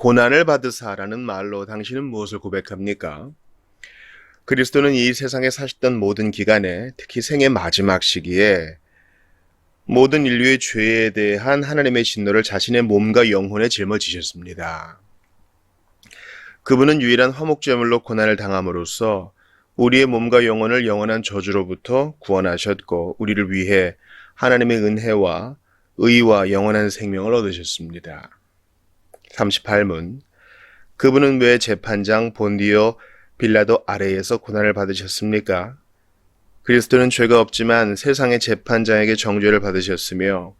고난을 받으사라는 말로 당신은 무엇을 고백합니까? 그리스도는 이 세상에 사셨던 모든 기간에 특히 생의 마지막 시기에 모든 인류의 죄에 대한 하나님의 진노를 자신의 몸과 영혼에 짊어지셨습니다. 그분은 유일한 화목제물로 고난을 당함으로써 우리의 몸과 영혼을 영원한 저주로부터 구원하셨고 우리를 위해 하나님의 은혜와 의와 영원한 생명을 얻으셨습니다. 38문 그분은 왜 재판장 본디오 빌라도 아래에서 고난을 받으셨습니까? 그리스도는 죄가 없지만 세상의 재판장에게 정죄를 받으셨으며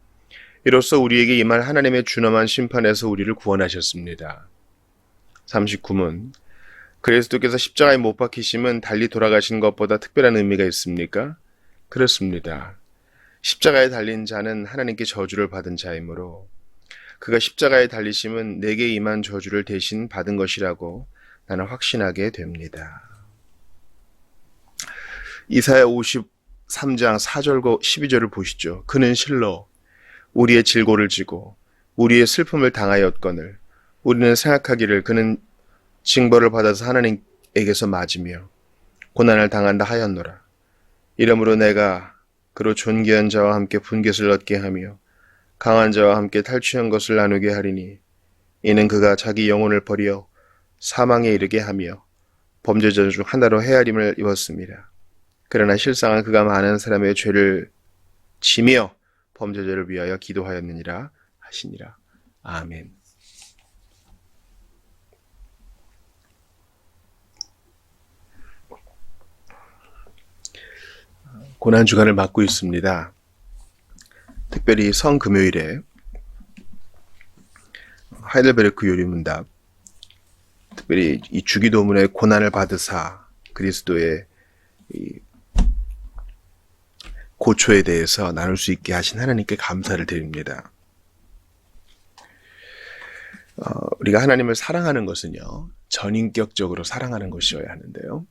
이로써 우리에게 임할 하나님의 준엄한 심판에서 우리를 구원하셨습니다. 39문 그리스도께서 십자가에 못 박히심은 달리 돌아가신 것보다 특별한 의미가 있습니까? 그렇습니다. 십자가에 달린 자는 하나님께 저주를 받은 자이므로 그가 십자가에 달리심은 내게 임한 저주를 대신 받은 것이라고 나는 확신하게 됩니다. 이사야 53장 4절과 12절을 보시죠. 그는 실로 우리의 질고를 지고 우리의 슬픔을 당하였거늘 우리는 생각하기를 그는 징벌을 받아서 하나님에게서 맞으며 고난을 당한다 하였노라. 이러므로 내가 그로 존귀한 자와 함께 분깃을 얻게 하며 강한 자와 함께 탈취한 것을 나누게 하리니 이는 그가 자기 영혼을 버려 사망에 이르게 하며 범죄자 중 하나로 헤아림을 입었습니다. 그러나 실상은 그가 많은 사람의 죄를 지며 범죄자를 위하여 기도하였느니라 하시니라. 아멘. 고난 주간을 맞고 있습니다. 특별히 성금요일에 하이델베르크 요리문답 특별히 이 주기도문의 고난을 받으사 그리스도의 이 고초에 대해서 나눌 수 있게 하신 하나님께 감사를 드립니다. 어, 우리가 하나님을 사랑하는 것은요, 전인격적으로 사랑하는 것이어야 하는데요.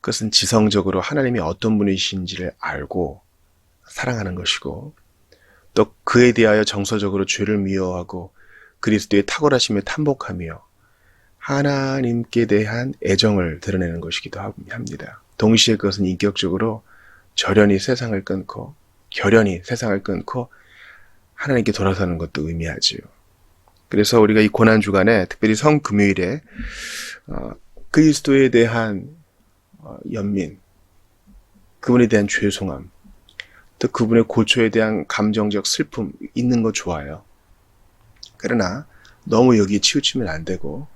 그것은 지성적으로 하나님이 어떤 분이신지를 알고 사랑하는 것이고, 또 그에 대하여 정서적으로 죄를 미워하고 그리스도의 탁월하심에 탐복하며 하나님께 대한 애정을 드러내는 것이기도 합니다. 동시에 그것은 인격적으로 절연히 세상을 끊고 결연히 세상을 끊고 하나님께 돌아서는 것도 의미하지요. 그래서 우리가 이 고난 주간에 특별히 성 금요일에 어, 그리스도에 대한 어, 연민, 그분에 대한 죄송함, 또 그분의 고초에 대한 감정적 슬픔 있는 거 좋아요. 그러나 너무 여기에 치우치면 안 되고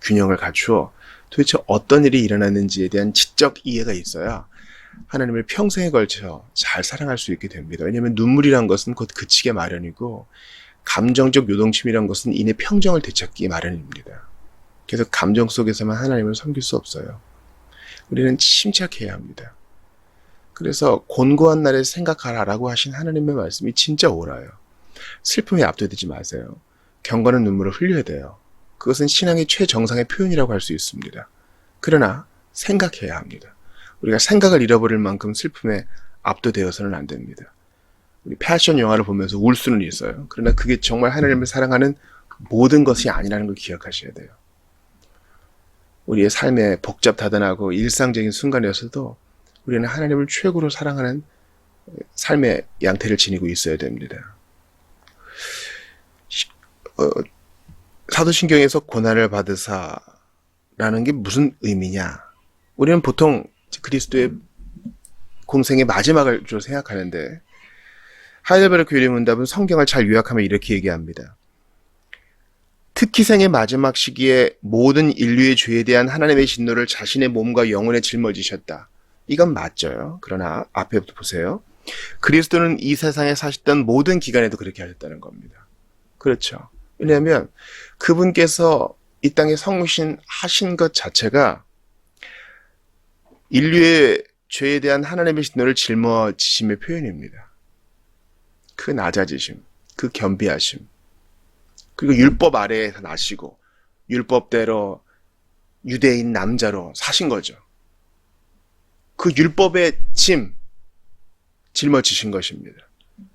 균형을 갖추어 도대체 어떤 일이 일어났는지에 대한 지적 이해가 있어야 하나님을 평생에 걸쳐 잘 사랑할 수 있게 됩니다. 왜냐하면 눈물이란 것은 곧 그치게 마련이고 감정적 요동침이란 것은 이내 평정을 되찾기 마련입니다. 그래서 감정 속에서만 하나님을 섬길 수 없어요. 우리는 침착해야 합니다. 그래서 곤고한 날에 생각하라라고 하신 하나님의 말씀이 진짜 옳아요. 슬픔에 압도되지 마세요. 경건한 눈물을 흘려야 돼요. 그것은 신앙의 최정상의 표현이라고 할 수 있습니다. 그러나 생각해야 합니다. 우리가 생각을 잃어버릴 만큼 슬픔에 압도되어서는 안 됩니다. 우리 패션 영화를 보면서 울 수는 있어요. 그러나 그게 정말 하나님을 사랑하는 모든 것이 아니라는 걸 기억하셔야 돼요. 우리의 삶에 복잡 다단하고 일상적인 순간이어서도 우리는 하나님을 최고로 사랑하는 삶의 양태를 지니고 있어야 됩니다. 어, 사도신경에서 고난을 받으사라는 게 무슨 의미냐? 우리는 보통 그리스도의 공생의 마지막을 주로 생각하는데 하이델베르크 유리 문답은 성경을 잘 요약하면 이렇게 얘기합니다. 특히 생의 마지막 시기에 모든 인류의 죄에 대한 하나님의 진노를 자신의 몸과 영혼에 짊어지셨다. 이건 맞죠. 그러나 앞에부터 보세요. 그리스도는 이 세상에 사셨던 모든 기간에도 그렇게 하셨다는 겁니다. 그렇죠. 왜냐하면 그분께서 이 땅에 성신 하신 것 자체가 인류의 죄에 대한 하나님의 진노를 짊어지심의 표현입니다. 그 낮아지심, 그 겸비하심, 그리고 율법 아래에서 나시고 율법대로 유대인 남자로 사신 거죠. 그 율법의 짐 짊어지신 것입니다.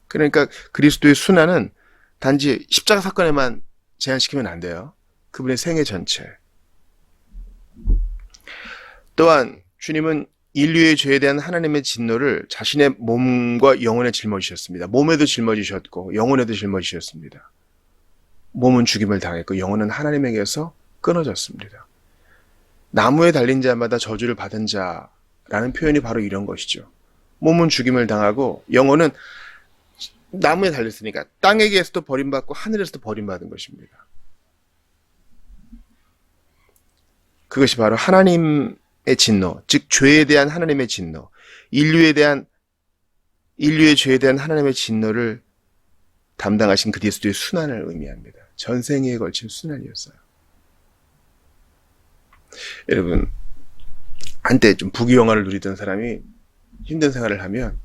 그러니까 그리스도의 순환은 단지 십자가 사건에만 제한시키면 안 돼요. 그분의 생애 전체. 또한 주님은 인류의 죄에 대한 하나님의 진노를 자신의 몸과 영혼에 짊어지셨습니다. 몸에도 짊어지셨고 영혼에도 짊어지셨습니다. 몸은 죽임을 당했고 영혼은 하나님에게서 끊어졌습니다. 나무에 달린 자마다 저주를 받은 자 라는 표현이 바로 이런 것이죠. 몸은 죽임을 당하고 영혼은 나무에 달렸으니까 땅에게서도 버림받고 하늘에서도 버림받은 것입니다. 그것이 바로 하나님의 진노, 즉 죄에 대한 하나님의 진노, 인류에 대한 인류의 죄에 대한 하나님의 진노를 담당하신 그리스도의 순환을 의미합니다. 전생에 걸친 순환이었어요. 여러분 한때 좀 부귀영화를 누리던 사람이 힘든 생활을 하면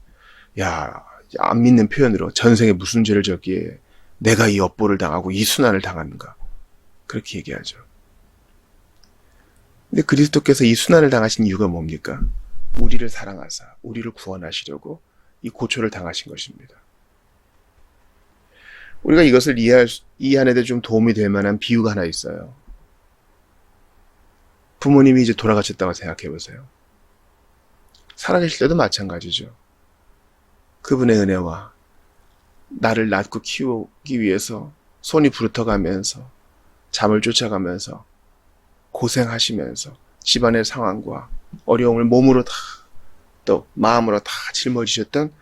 야 안 믿는 표현으로 전생에 무슨 죄를 졌기에 내가 이 업보를 당하고 이 순환을 당하는가 그렇게 얘기하죠. 근데 그리스도께서 이 순환을 당하신 이유가 뭡니까? 우리를 사랑하사 우리를 구원하시려고 이 고초를 당하신 것입니다. 우리가 이것을 이해할, 수- 이해하는 데 좀 도움이 될 만한 비유가 하나 있어요. 부모님이 이제 돌아가셨다고 생각해 보세요. 살아계실 때도 마찬가지죠. 그분의 은혜와 나를 낳고 키우기 위해서 손이 부르터가면서 잠을 쫓아가면서 고생하시면서 집안의 상황과 어려움을 몸으로 다 또 마음으로 다 짊어지셨던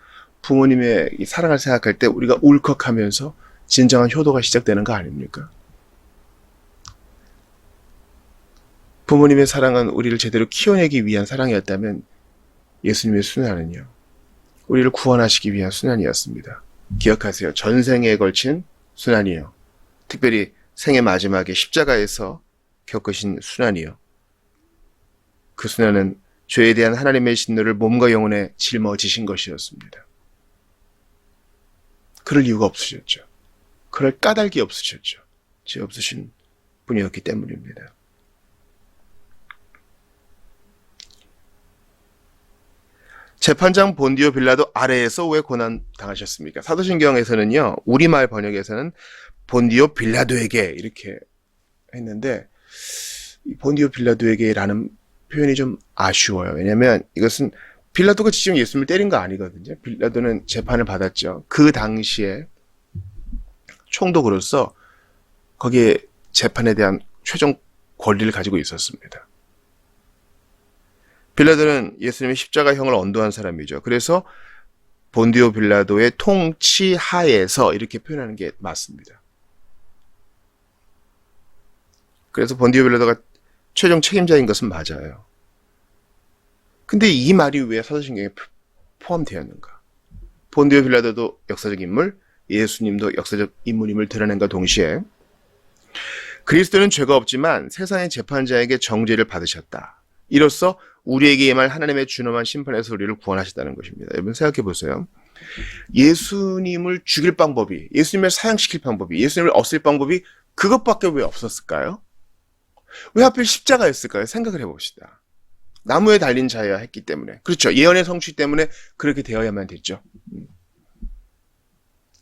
부모님의 이 사랑을 생각할 때 우리가 울컥하면서 진정한 효도가 시작되는 거 아닙니까? 부모님의 사랑은 우리를 제대로 키워내기 위한 사랑이었다면 예수님의 순환은요. 우리를 구원하시기 위한 순환이었습니다. 기억하세요. 전생에 걸친 순환이요. 특별히 생애 마지막에 십자가에서 겪으신 순환이요. 그 순환은 죄에 대한 하나님의 진노를 몸과 영혼에 짊어지신 것이었습니다. 그럴 이유가 없으셨죠. 그럴 까닭이 없으셨죠. 죄 없으신 분이었기 때문입니다. 재판장 본디오 빌라도 아래에서 왜 고난 당하셨습니까? 사도신경에서는요, 우리말 번역에서는 본디오 빌라도에게 이렇게 했는데, 이 본디오 빌라도에게라는 표현이 좀 아쉬워요. 왜냐면 이것은 빌라도가 직접 예수님을 때린 거 아니거든요. 빌라도는 재판을 받았죠. 그 당시에 총독으로서 거기에 재판에 대한 최종 권리를 가지고 있었습니다. 빌라도는 예수님의 십자가형을 언도한 사람이죠. 그래서 본디오 빌라도의 통치 하에서 이렇게 표현하는 게 맞습니다. 그래서 본디오 빌라도가 최종 책임자인 것은 맞아요. 근데 이 말이 왜 사도신경에 포함되었는가? 본디오 빌라도도 역사적 인물, 예수님도 역사적 인물임을 드러낸과 동시에 그리스도는 죄가 없지만 세상의 재판자에게 정죄를 받으셨다. 이로써 우리에게 임할 하나님의 준엄한 심판에서 우리를 구원하셨다는 것입니다. 여러분 생각해 보세요. 예수님을 죽일 방법이, 예수님을 사형시킬 방법이, 예수님을 없앨 방법이 그것밖에 왜 없었을까요? 왜 하필 십자가였을까요? 생각을 해봅시다. 나무에 달린 자여야 했기 때문에. 그렇죠. 예언의 성취 때문에 그렇게 되어야만 됐죠. 음.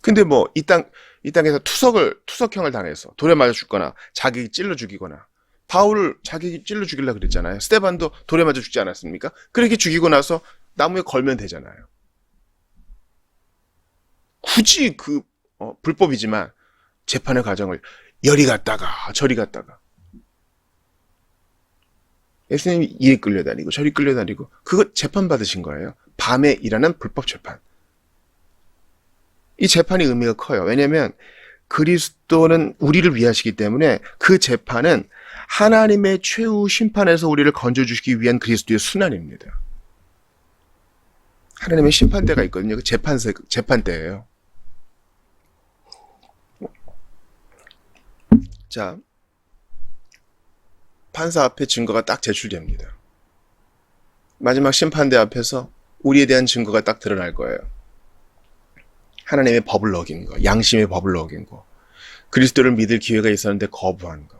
근데 뭐, 이 땅, 이 땅에서 투석을, 투석형을 당해서 돌에 맞아 죽거나 자기 찔러 죽이거나 바울을 자기 찔러 죽이려 그랬잖아요. 스테반도 돌에 맞아 죽지 않았습니까? 그렇게 죽이고 나서 나무에 걸면 되잖아요. 굳이 그, 어, 불법이지만 재판의 과정을 열이 갔다가 저리 갔다가 예수님이 이에 끌려다니고 저리 끌려다니고 그거 재판 받으신 거예요. 밤에 일하는 불법 재판. 이 재판이 의미가 커요. 왜냐하면 그리스도는 우리를 위하시기 때문에 그 재판은 하나님의 최후 심판에서 우리를 건져주시기 위한 그리스도의 순환입니다. 하나님의 심판대가 있거든요. 그 재판세, 재판대예요. 자, 판사 앞에 증거가 딱 제출됩니다. 마지막 심판대 앞에서 우리에 대한 증거가 딱 드러날 거예요. 하나님의 법을 어긴 거, 양심의 법을 어긴 거, 그리스도를 믿을 기회가 있었는데 거부한 거.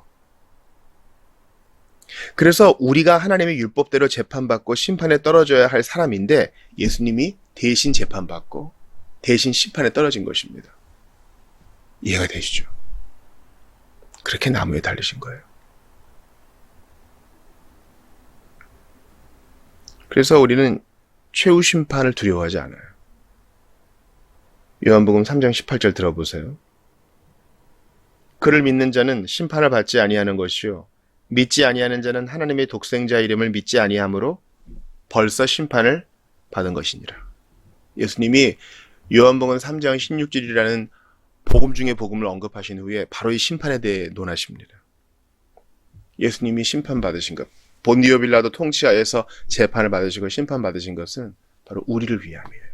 그래서 우리가 하나님의 율법대로 재판받고 심판에 떨어져야 할 사람인데 예수님이 대신 재판받고 대신 심판에 떨어진 것입니다. 이해가 되시죠? 그렇게 나무에 달리신 거예요. 그래서 우리는 최후 심판을 두려워하지 않아요. 요한복음 3장 18절 들어보세요. 그를 믿는 자는 심판을 받지 아니하는 것이요 믿지 아니하는 자는 하나님의 독생자 이름을 믿지 아니하므로 벌써 심판을 받은 것이니라. 예수님이 요한복음 3장 16절이라는 복음 중의 복음을 언급하신 후에 바로 이 심판에 대해 논하십니다. 예수님이 심판받으신 것, 본디오 빌라도 통치하에서 재판을 받으시고 심판받으신 것은 바로 우리를 위함이에요.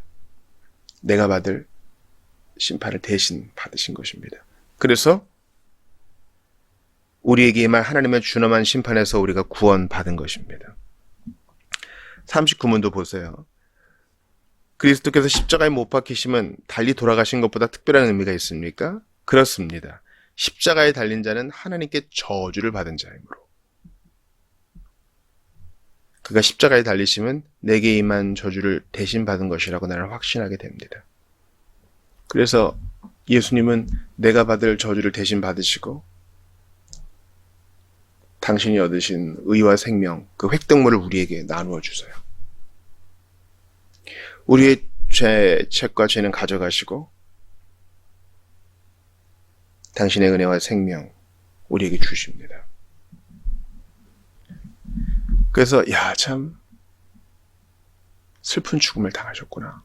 내가 받을 심판을 대신 받으신 것입니다. 그래서 우리에게만 하나님의 준엄한 심판에서 우리가 구원받은 것입니다. 39문도 보세요. 그리스도께서 십자가에 못 박히심은 달리 돌아가신 것보다 특별한 의미가 있습니까? 그렇습니다. 십자가에 달린 자는 하나님께 저주를 받은 자이므로. 그가 십자가에 달리심은 내게 임한 저주를 대신 받은 것이라고 나는 확신하게 됩니다. 그래서 예수님은 내가 받을 저주를 대신 받으시고 당신이 얻으신 의와 생명, 그 획득물을 우리에게 나누어 주세요. 우리의 죄, 책과 죄는 가져가시고 당신의 은혜와 생명 우리에게 주십니다. 그래서 야 참 슬픈 죽음을 당하셨구나.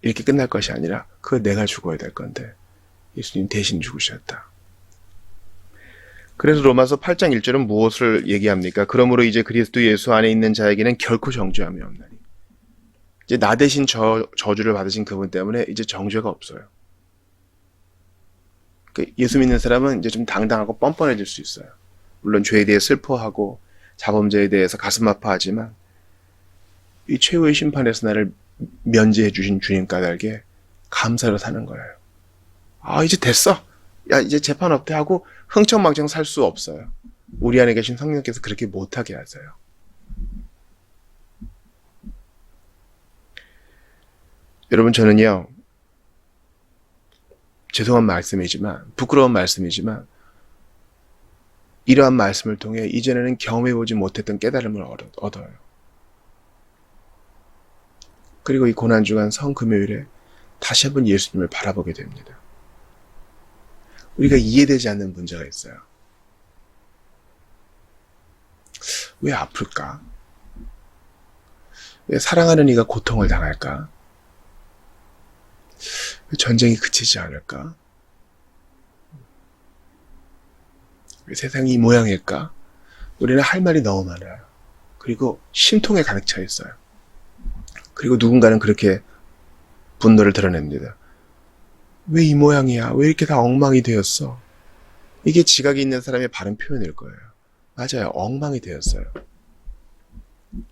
이렇게 끝날 것이 아니라 그거 내가 죽어야 될 건데 예수님 대신 죽으셨다. 그래서 로마서 8장 1절은 무엇을 얘기합니까? 그러므로 이제 그리스도 예수 안에 있는 자에게는 결코 정죄함이 없나니. 이제 나 대신 저, 저주를 받으신 그분 때문에 이제 정죄가 없어요. 그 예수 믿는 사람은 이제 좀 당당하고 뻔뻔해질 수 있어요. 물론 죄에 대해 슬퍼하고 자범죄에 대해서 가슴 아파하지만 이 최후의 심판에서 나를 면제해 주신 주님 까닭에 감사로 사는 거예요. 아 이제 됐어. 야 이제 재판 없대 하고 흥청망청 살 수 없어요. 우리 안에 계신 성령께서 그렇게 못하게 하세요. 여러분 저는요 죄송한 말씀이지만 부끄러운 말씀이지만 이러한 말씀을 통해 이전에는 경험해보지 못했던 깨달음을 얻어요. 그리고 이 고난주간 성금요일에 다시 한번 예수님을 바라보게 됩니다. 우리가 이해되지 않는 문제가 있어요. 왜 아플까? 왜 사랑하는 이가 고통을 당할까? 왜 전쟁이 그치지 않을까? 왜 세상이 이 모양일까? 우리는 할 말이 너무 많아요. 그리고 심통에 가득 차 있어요. 그리고 누군가는 그렇게 분노를 드러냅니다. 왜 이 모양이야? 왜 이렇게 다 엉망이 되었어? 이게 지각이 있는 사람의 바른 표현일 거예요. 맞아요. 엉망이 되었어요.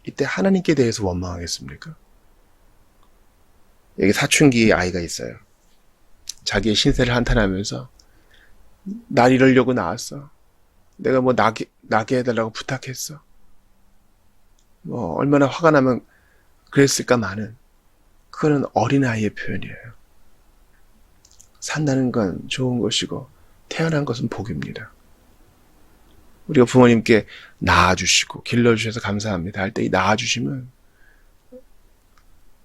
이때 하나님께 대해서 원망하겠습니까? 여기 사춘기 아이가 있어요. 자기의 신세를 한탄하면서 날 이러려고 나왔어. 내가 뭐 나게, 나게 해달라고 부탁했어. 뭐 얼마나 화가 나면 그랬을까 많은. 그거는 어린아이의 표현이에요. 산다는 건 좋은 것이고 태어난 것은 복입니다. 우리가 부모님께 낳아주시고 길러주셔서 감사합니다 할 때 이 낳아주시면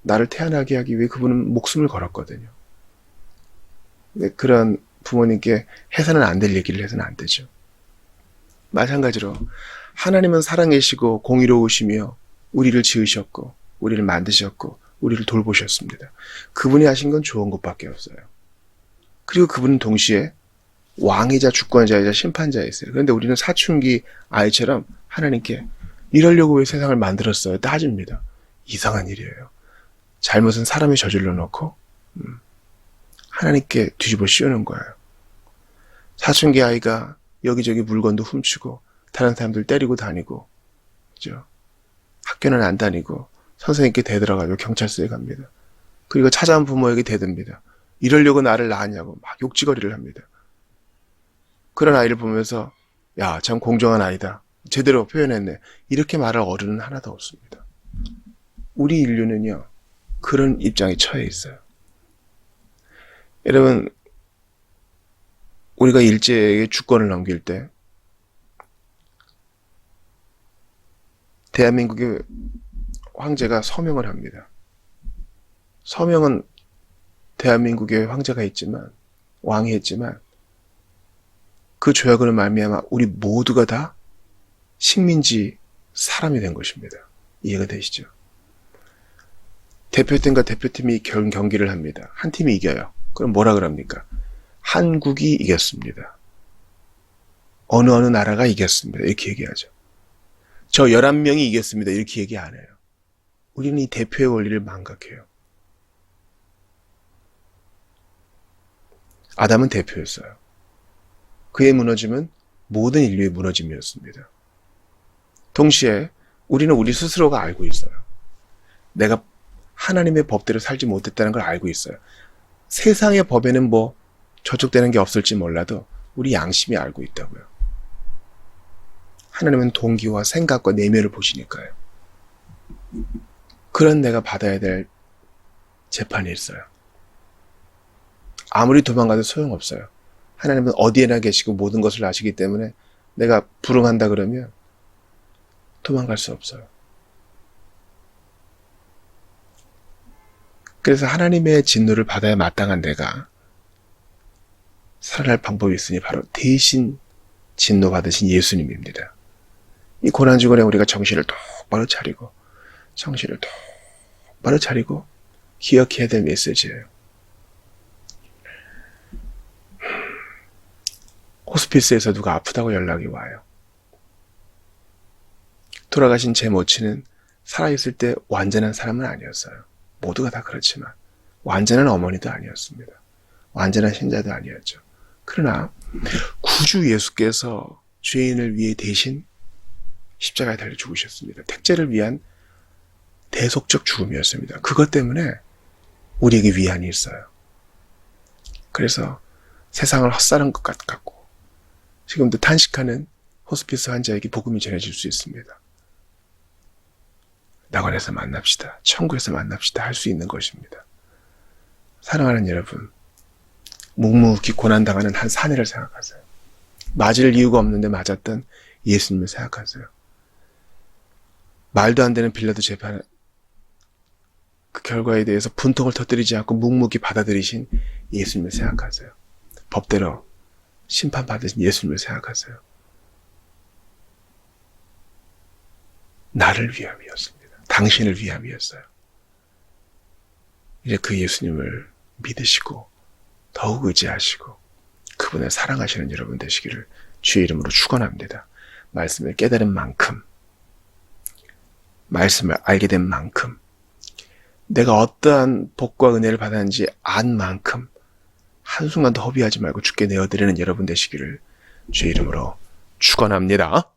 나를 태어나게 하기 위해 그분은 목숨을 걸었거든요. 그런 부모님께 해서는 안 될 얘기를 해서는 안 되죠. 마찬가지로 하나님은 살아계시고 공의로우시며 우리를 지으셨고 우리를 만드셨고 우리를 돌보셨습니다. 그분이 하신 건 좋은 것밖에 없어요. 그리고 그분은 동시에 왕이자 주권자이자 심판자였어요. 그런데 우리는 사춘기 아이처럼 하나님께 이러려고 왜 세상을 만들었어요? 따집니다. 이상한 일이에요. 잘못은 사람이 저질러 놓고 음, 하나님께 뒤집어 씌우는 거예요. 사춘기 아이가 여기저기 물건도 훔치고 다른 사람들 때리고 다니고 그죠? 학교는 안 다니고 선생님께 대들어가지고 경찰서에 갑니다. 그리고 찾아온 부모에게 대듭니다. 이러려고 나를 낳았냐고 막 욕지거리를 합니다. 그런 아이를 보면서 야, 참 공정한 아이다. 제대로 표현했네. 이렇게 말할 어른은 하나도 없습니다. 우리 인류는요, 그런 입장에 처해 있어요. 여러분, 우리가 일제에게 주권을 넘길 때 대한민국의 황제가 서명을 합니다. 서명은 대한민국의 황제가 했지만 왕이 했지만 그 조약으로 말미암아 우리 모두가 다 식민지 사람이 된 것입니다. 이해가 되시죠? 대표팀과 대표팀이 경, 경기를 합니다. 한 팀이 이겨요. 그럼 뭐라 그럽니까? 한국이 이겼습니다. 어느 어느 나라가 이겼습니다. 이렇게 얘기하죠. 저 11명이 이겼습니다. 이렇게 얘기 안 해요. 우리는 이 대표의 원리를 망각해요. 아담은 대표였어요. 그의 무너짐은 모든 인류의 무너짐이었습니다. 동시에 우리는 우리 스스로가 알고 있어요. 내가 하나님의 법대로 살지 못했다는 걸 알고 있어요. 세상의 법에는 뭐 저촉되는 게 없을지 몰라도 우리 양심이 알고 있다고요. 하나님은 동기와 생각과 내면을 보시니까요. 그런 내가 받아야 될 재판이 있어요. 아무리 도망가도 소용없어요. 하나님은 어디에나 계시고 모든 것을 아시기 때문에 내가 불응한다 그러면 도망갈 수 없어요. 그래서 하나님의 진노를 받아야 마땅한 내가 살아날 방법이 있으니 바로 대신 진노 받으신 예수님입니다. 이 고난주간에 우리가 정신을 똑바로 차리고 정신을 똑바로 차리고 기억해야 될 메시지예요. 호스피스에서 누가 아프다고 연락이 와요. 돌아가신 제 모친은 살아있을 때 완전한 사람은 아니었어요. 모두가 다 그렇지만 완전한 어머니도 아니었습니다. 완전한 신자도 아니었죠. 그러나 구주 예수께서 죄인을 위해 대신 십자가에 달려 죽으셨습니다. 택제를 위한 대속적 죽음이었습니다. 그것 때문에 우리에게 위안이 있어요. 그래서 세상을 헛사는 것 같고 지금도 탄식하는 호스피스 환자에게 복음이 전해질 수 있습니다. 낙원에서 만납시다. 천국에서 만납시다. 할 수 있는 것입니다. 사랑하는 여러분, 묵묵히 고난당하는 한 사내를 생각하세요. 맞을 이유가 없는데 맞았던 예수님을 생각하세요. 말도 안 되는 빌라도 재판, 그 결과에 대해서 분통을 터뜨리지 않고 묵묵히 받아들이신 예수님을 생각하세요. 법대로 심판받으신 예수님을 생각하세요. 나를 위함이었습니다. 당신을 위함이었어요. 이제 그 예수님을 믿으시고 더욱 의지하시고 그분을 사랑하시는 여러분 되시기를 주의 이름으로 축원합니다. 말씀을 깨달은 만큼 말씀을 알게 된 만큼 내가 어떠한 복과 은혜를 받았는지 안 만큼 한순간도 허비하지 말고 죽게 내어드리는 여러분 되시기를 주의 이름으로 축원합니다.